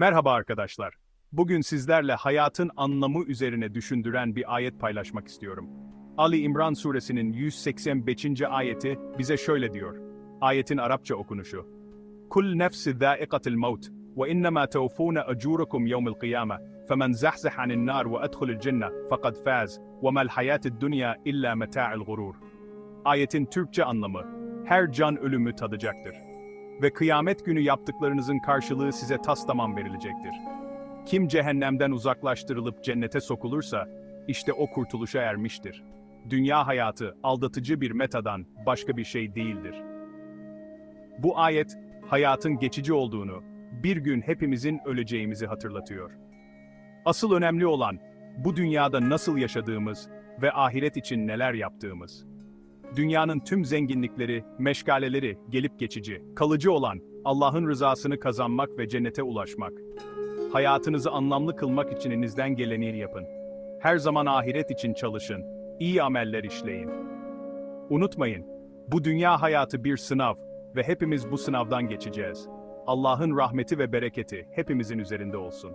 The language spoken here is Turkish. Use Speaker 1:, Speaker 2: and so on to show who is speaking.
Speaker 1: Merhaba arkadaşlar. Bugün sizlerle hayatın anlamı üzerine düşündüren bir ayet paylaşmak istiyorum. Ali İmran suresinin 185. ayeti bize şöyle diyor. Ayetin Arapça okunuşu. Kul nefsi zâikatil maut ve innemâ tevfûne ecûrekum yevmil kıyâme femen zahzah anin nar ve edhulil cenne fekad faz ve mel hayatid dünya illa meta'il gurur. Ayetin Türkçe anlamı, her can ölümü tadacaktır. Ve kıyamet günü yaptıklarınızın karşılığı size tas tamam verilecektir. Kim cehennemden uzaklaştırılıp cennete sokulursa, işte o kurtuluşa ermiştir. Dünya hayatı aldatıcı bir metadan başka bir şey değildir. Bu ayet, hayatın geçici olduğunu, bir gün hepimizin öleceğimizi hatırlatıyor. Asıl önemli olan, bu dünyada nasıl yaşadığımız ve ahiret için neler yaptığımız. Dünyanın tüm zenginlikleri, meşgaleleri gelip geçici, kalıcı olan Allah'ın rızasını kazanmak ve cennete ulaşmak. Hayatınızı anlamlı kılmak için elinizden geleni yapın. Her zaman ahiret için çalışın, iyi ameller işleyin. Unutmayın, bu dünya hayatı bir sınav ve hepimiz bu sınavdan geçeceğiz. Allah'ın rahmeti ve bereketi hepimizin üzerinde olsun.